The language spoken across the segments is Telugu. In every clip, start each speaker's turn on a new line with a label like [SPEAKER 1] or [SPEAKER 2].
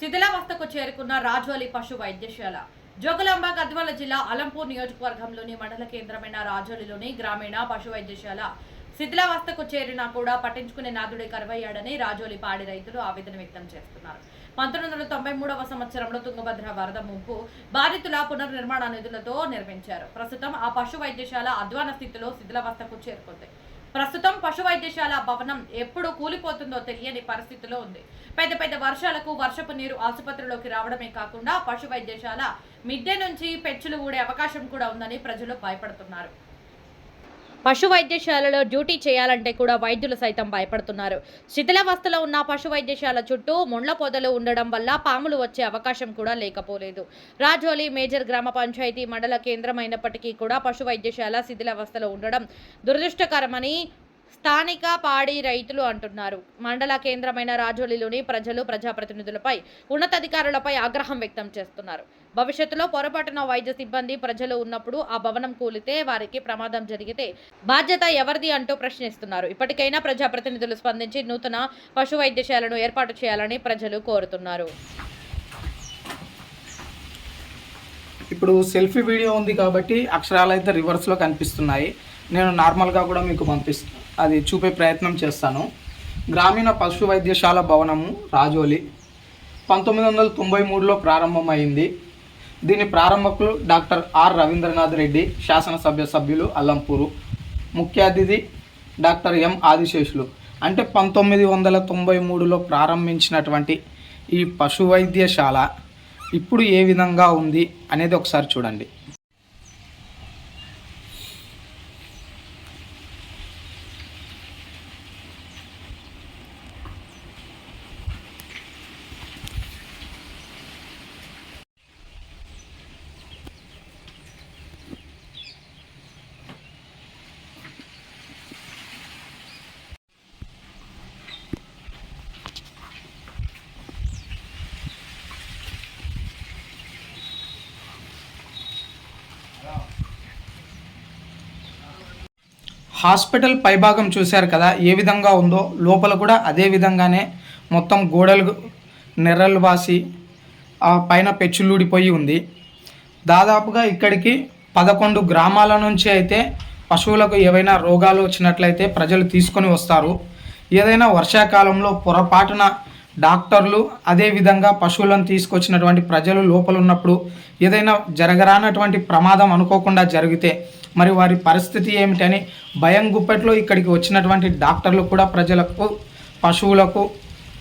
[SPEAKER 1] శిథిలావస్థకు చేరుకున్న రాజోలి పశు వైద్యశాల. జోగులాంబ గద్వాల జిల్లా అలంపూర్ నియోజకవర్గంలోని మండల కేంద్రమైన రాజోలిలోని గ్రామీణ పశు వైద్యశాల శిథిలావస్థకు చేరినా కూడా పట్టించుకునే నాదుడే కరువయ్యాడని రాజోలి పాడి రైతులు ఆవేదన వ్యక్తం చేస్తున్నారు. పంతొమ్మిది వందల తొంభై మూడవ సంవత్సరంలో తుంగభద్ర వరద ముంపు బాధితుల పునర్నిర్మాణ నిధులతో నిర్మించారు. ప్రస్తుతం ఆ పశు వైద్యశాల అధ్వాన స్థితిలో శిథిలావస్థకు చేరుకుంది. ప్రస్తుతం పశు వైద్యశాల భవనం ఎప్పుడు కూలిపోతుందో తెలియని పరిస్థితిలో ఉంది. పెద్ద పెద్ద వర్షాలకు వర్షపు నీరు ఆసుపత్రిలోకి రావడమే కాకుండా పశు వైద్యశాల మిద్దె నుంచి పెచ్చులు ఊడే అవకాశం కూడా ఉందని ప్రజలు భయపడుతున్నారు. పశు వైద్యశాలలో డ్యూటీ చేయాలంటే కూడా వైద్యులు సైతం భయపడుతున్నారు. శిథిలావస్థలో ఉన్న పశు వైద్యశాల చుట్టూ ముండ్ల పొదలు ఉండడం వల్ల పాములు వచ్చే అవకాశం కూడా లేకపోలేదు. రాజోలి మేజర్ గ్రామ పంచాయతీ మండల కేంద్రమైనప్పటికీ కూడా పశు వైద్యశాల శిథిలావస్థలో ఉండడం దురదృష్టకరమని స్థానిక పాడి రైతులు అంటున్నారు. మండల కేంద్రమైన రాజోలిలోని ప్రజలు ప్రజాప్రతినిధులపై ఉన్నతాధికారులపై ఆగ్రహం వ్యక్తం చేస్తున్నారు. భవిష్యత్తులో పొరపాటున వైద్య సిబ్బంది ప్రజలు ఉన్నప్పుడు ఆ భవనం కూలితే వారికి ప్రమాదం జరిగితే బాధ్యత ఎవరిది అంటూ ప్రశ్నిస్తున్నారు. ఇప్పటికైనా ప్రజాప్రతినిధులు స్పందించి నూతన పశు వైద్యశాలను ఏర్పాటు చేయాలని ప్రజలు కోరుతున్నారు.
[SPEAKER 2] ఇప్పుడు సెల్ఫీ వీడియో ఉంది కాబట్టి అక్షరాలు అయితే రివర్స్లో కనిపిస్తున్నాయి. నేను నార్మల్గా కూడా మీకు పంపిస్తాను అది చూపే ప్రయత్నం చేస్తాను. గ్రామీణ పశు వైద్యశాల భవనము రాజోలి. పంతొమ్మిది వందల తొంభై మూడులో ప్రారంభమైంది. దీని ప్రారంభకులు డాక్టర్ ఆర్ రవీంద్రనాథ్ రెడ్డి శాసనసభ్య సభ్యులు అల్లంపూరు. ముఖ్య అతిథి డాక్టర్ ఎం ఆదిశేషులు. అంటే పంతొమ్మిది వందల తొంభై మూడులో ప్రారంభించినటువంటి ఈ పశు వైద్యశాల ఇప్పుడు ఏ విధంగా ఉంది అనేది ఒకసారి చూడండి. హాస్పిటల్ పైభాగం చూశారు కదా ఏ విధంగా ఉందో లోపల కూడా అదే విధంగానే మొత్తం గోడలు నెర్రలు వాసి ఆ పైన పెచ్చులూడిపోయి ఉంది. దాదాపుగా ఇక్కడికి పదకొండు గ్రామాల నుంచి అయితే పశువులకు ఏవైనా రోగాలు వచ్చినట్లయితే ప్రజలు తీసుకొని వస్తారు. ఏదైనా వర్షాకాలంలో పొరపాటున డాక్టర్లు అదేవిధంగా పశువులను తీసుకొచ్చినటువంటి ప్రజలు లోపల ఉన్నప్పుడు ఏదైనా జరగరానటువంటి ప్రమాదం అనుకోకుండా జరిగితే మరి వారి పరిస్థితి ఏమిటని భయం గుప్పెట్లో ఇక్కడికి వచ్చినటువంటి డాక్టర్లు కూడా ప్రజలకు పశువులకు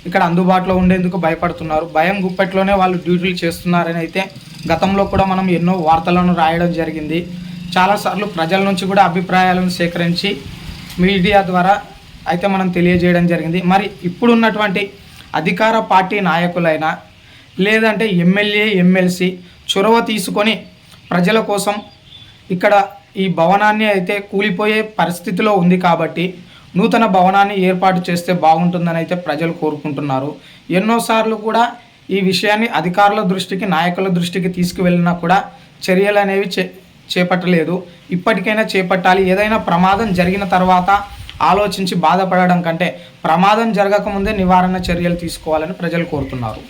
[SPEAKER 2] ఇక్కడ అందుబాటులో ఉండేందుకు భయపడుతున్నారు. భయం గుప్పెట్లోనే వాళ్ళు డ్యూటీలు చేస్తున్నారని అయితే గతంలో కూడా మనం ఎన్నో వార్తలను రాయడం జరిగింది. చాలాసార్లు ప్రజల నుంచి కూడా అభిప్రాయాలను సేకరించి మీడియా ద్వారా అయితే మనం తెలియజేయడం జరిగింది. మరి ఇప్పుడున్నటువంటి అధికార పార్టీ నాయకులైనా లేదంటే ఎమ్మెల్యే ఎమ్మెల్సీ చొరవ తీసుకొని ప్రజల కోసం ఇక్కడ ఈ భవనాన్ని అయితే కూలిపోయే పరిస్థితిలో ఉంది కాబట్టి నూతన భవనాన్ని ఏర్పాటు చేస్తే బాగుంటుందని అయితే ప్రజలు కోరుకుంటున్నారు. ఎన్నోసార్లు కూడా ఈ విషయాన్ని అధికారుల దృష్టికి నాయకుల దృష్టికి తీసుకువెళ్ళినా కూడా చర్యలు అనేవి చే చేపట్టలేదు. ఇప్పటికైనా చేపట్టాలి. ఏదైనా ప్రమాదం జరిగిన తర్వాత ఆలోచించి బాధపడడం కంటే ప్రమాదం జరగకముందే నివారణ చర్యలు తీసుకోవాలని ప్రజలు కోరుతున్నారు.